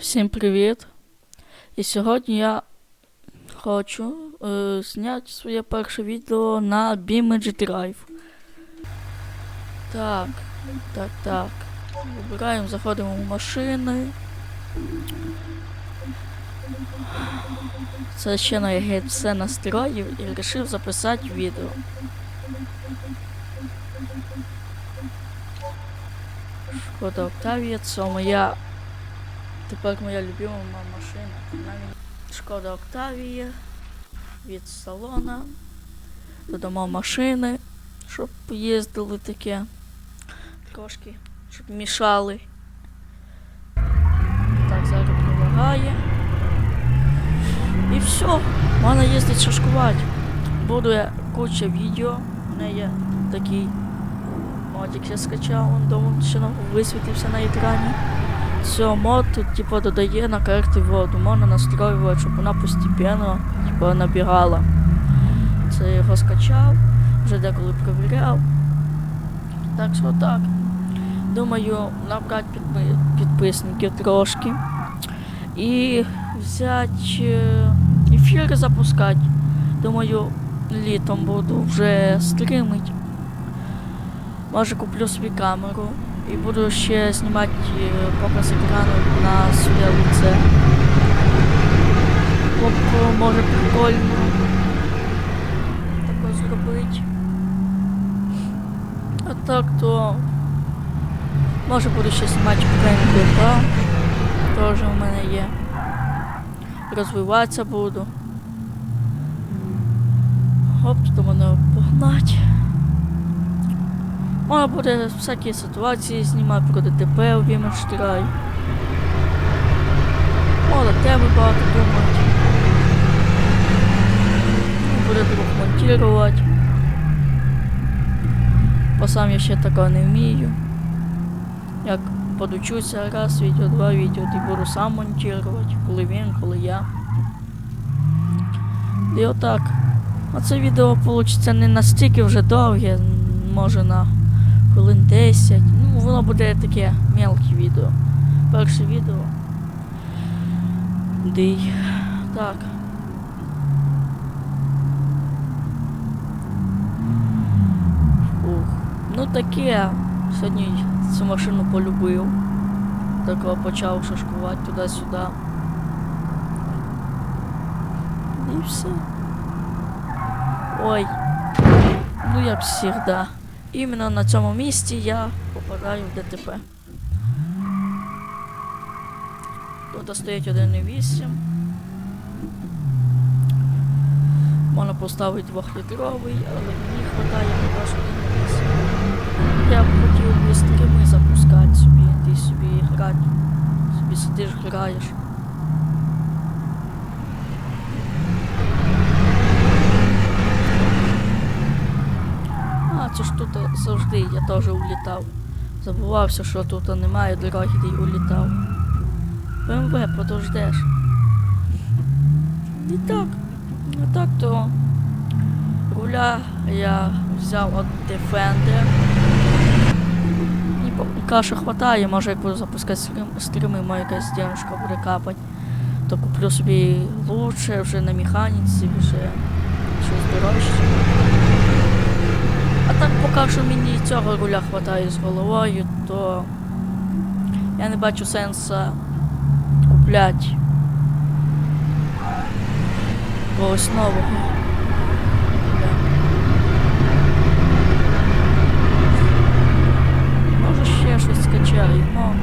Всім привіт! І сьогодні я хочу е, зняти своє перше відео на Beamage Drive. Так, так, так. Вибираємо, заходимо в машини. Це ще на я все настроїв і вирішив записати відео. Шкода Октавія, це моя Тепер моя любима машина. Шкода Октавія від салона. Додамо машини, щоб поїздили таке. Трошки, щоб мішали. Так, зараз прилагає. І все. Можна їздити шашкувати. Буде куча відео. У мене є такий модик я скачав, он дома ще висвітився на екрані. Все, мод тут типа додає на карти воду. Можна настроювати, щоб вона постепенно типа, набігала. Це я його скачав, вже деколи перевіряв. Так що так. Думаю, набрати підпи- підписників трошки. І взяти е, ефіри запускати. Думаю, літом буду вже стримити. Може куплю собі камеру. І буду ще знімати е, показ екрану на своє лице. Тобто, може прикольно таке зробити. А так то може буду ще знімати окремі. Теж у мене є. Розвиватися буду. Оп, то мене погнать. Можна буде всякі ситуації знімати про ДТП у Вімерштрай. Можна теми багато думати. Буде друг монтувати. Бо сам я ще такого не вмію. Як подучуся раз відео, два відео, і буду сам монтувати, коли він, коли я. І отак. А це відео вийде не настільки вже довге, може на хвилин 10. Ну, воно буде таке мелке відео. Перше відео. Дий. Так. Ух. Ну таке. Сьогодні цю машину полюбив. Такого почав шашкувати туди-сюди. І все. Ой. Ну як завжди. Іменно на цьому місці я попадаю в ДТП. Тут стоїть 1,8. Можна поставити 2-літровий, але мені вистачає ваш 1,8. Я б хотів би стріми запускати собі, ти собі грати. Собі сидиш, граєш. Ж тут завжди я теж улітав. Забувався, що тут немає дороги, де й улітав. БМВ подождеш. І так. А так то руля я взяв от Defender. І що хватає, може як буду запускати стріми, моя якась дівчинка буде капати. То куплю собі лучше, вже на механіці, вже щось дорожче. А так поки що мені цього руля хватає з головою, то я не бачу сенсу купляти когось нового. Може ще щось скачаю, ну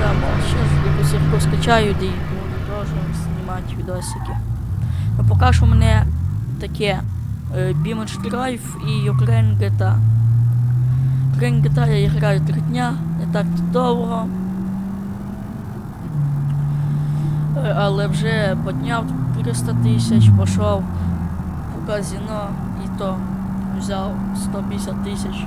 да, ще якусь ярку скачаю, де буду теж знімати відосики. Ну поки що мене таке Beamage Drive і Ukraine GTA. Ukraine GTA я граю три дня, не так довго. Е, Але вже підняв 300 тисяч, пішов в казино і то взяв 150 тисяч.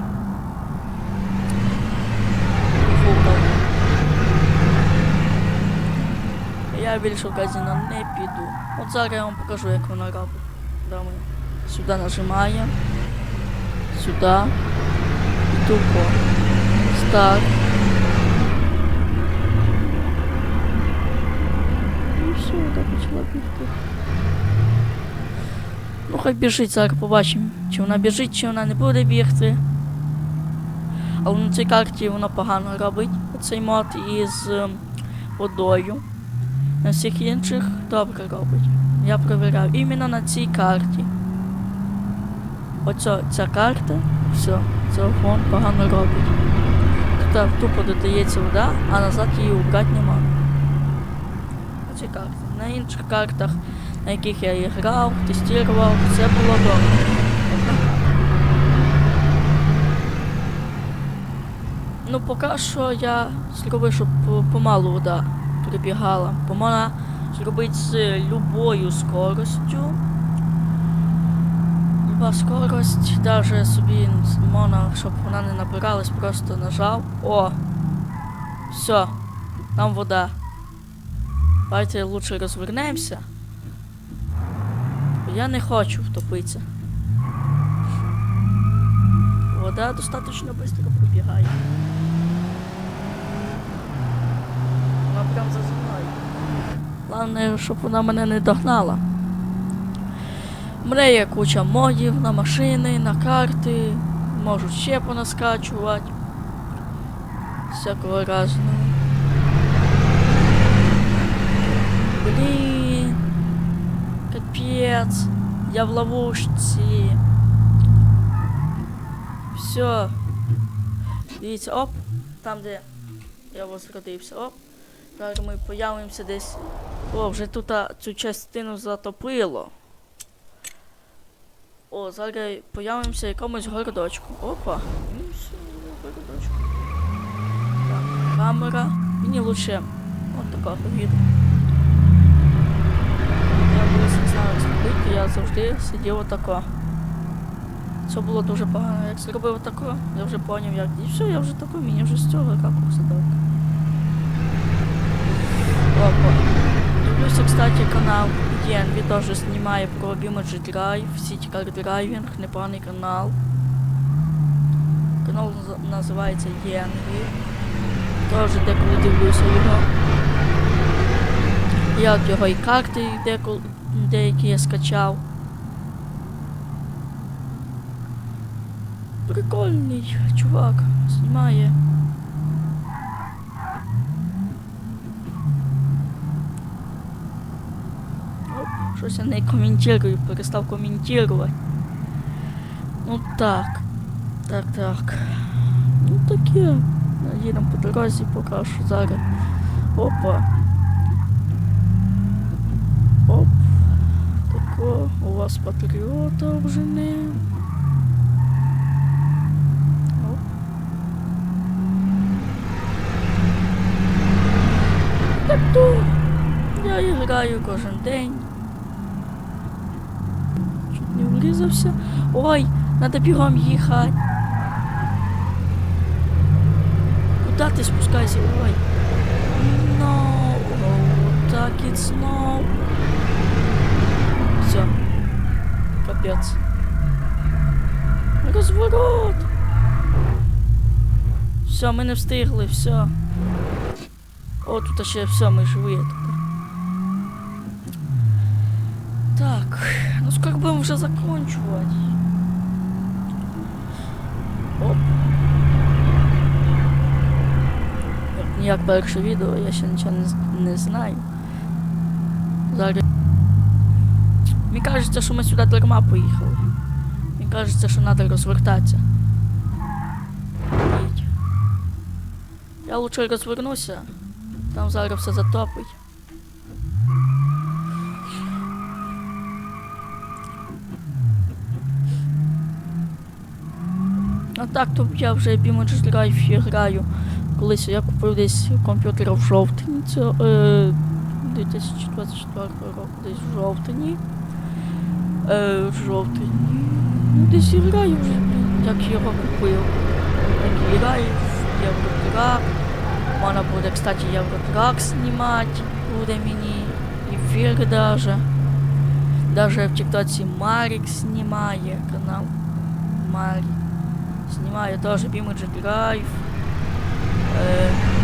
Я більше в казино не піду. От зараз я вам покажу, як воно робить. Да, ми Сюди нажимаємо. Сюди. І тупо. Старт. вода почала бігти. Ну, хай біжить, зараз побачимо, чи вона біжить, чи вона не буде бігти. Але на цій карті вона погано робить цей мод із ем, водою. На всіх інших добре робить. Я перевіряв. Іменно на цій карті. Оця ця карта, все, телефон погано робить. Тут тупо додається вода, а назад її убрати нема. На цій карті. На інших картах, на яких я і грав, тестував, все було добре. Ну, поки що я зробив, щоб помалу вода прибігала. Бо можна зробити з любою скоростю. Люба скорость, даже собі можна, щоб вона не набиралась, просто нажав. О! Все, там вода. Давайте лучше розвернемося. Я не хочу втопитися. Вода достатньо швидко пробігає. Вона прям за мною. Головне, щоб вона мене не догнала. Мене є куча модів на машини, на карти. Можу ще понаскачувати. Всякого разного. Блін. Капець. Я в ловушці. Все. Дивіться, оп. Там, де я возродився. Оп. Зараз ми появимося десь. О, вже тут цю частину затопило. О, зараз появимося в якомусь городочку. Опа. Так, камера. Мені лучше от такого від. Я буду знаю зробити, я завжди сидів отако. Це було дуже погано. Як зробив отако, я вже поняв як. І все, я вже тако, мені вже з цього ракурсу добре. Опа. Дивлюся, кстати, канал DNV тоже знімає про Image Drive, City Driving, непоганий канал. Канал наз- називається DNV. Теж деколи дивлюся його. Я от його і карти деколи, деякі я скачав. Прикольний чувак, знімає. Щось я не коментую, перестав коментувати. Ну так. Так, так. Ну таке. Їдемо по дорозі, поки що зараз. Опа. Оп. Тако. У вас патріота вже не. Я граю кожен день. Врізався. Ой, надо бігом їхати. Куда ти спускайся? Ой. No, oh, так it's no. Все. Капець. Розворот. Все, ми не встигли, все. О, тут ще все, ми живі скоро будем вже закінчувати. Оп. Як перше відео, я ще нічого не, не знаю. Зараз. Мені кажеться, що ми сюди дарма поїхали. Мені кажеться, що треба розвертатися. Я лучше розвернуся. Там зараз все затопить. Так, то я вже Image Drive граю. Колись я купив десь комп'ютер в жовтні цього, е, 2024 року, десь в жовтні. Е, в жовтні. Ну, десь і граю вже, як його купив. Так і граю в Євротрак. Можна буде, кстати, Євротрак знімати, буде мені. І фір даже. Даже в Тіктоці Марік знімає канал. Марік. Знімаю теж Image Drive.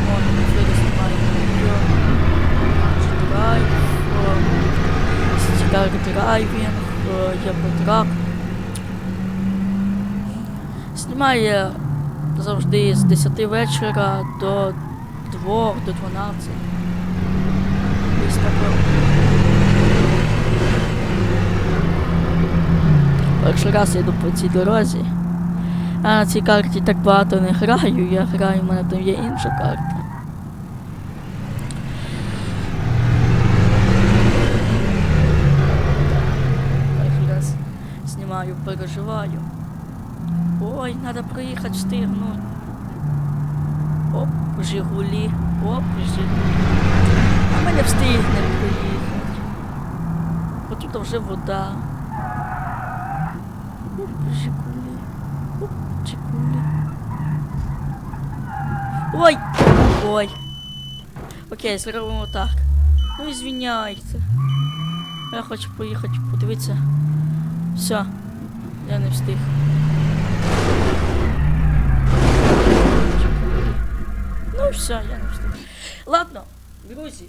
Вон, відео знімаю відео. Image Drive. Dark Driving, Євротрак. Знімає завжди з 10 вечора до 2, до 12. Десь таке. Перший раз я йду по цій дорозі. А на цій карті так багато не граю, я граю, в мене там є інша карта. Раз знімаю, переживаю. Ой, треба проїхати, встигнути. Оп, Жигулі, оп, Жигулі. А ми не встигнемо проїхати. Отут вже вода. Оп, Жигулі. Оп, Ой! Ой. Окей, зробимо так. Ну і звіняйте. Я хочу поїхати подивитися. Все, я не встиг. Ну все, я не встиг. Ладно, друзі.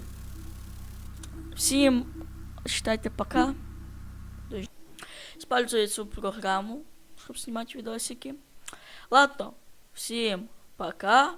Всім читайте пока. Спальцюю цю програму, щоб знімати відосики. Ладно, всім пока.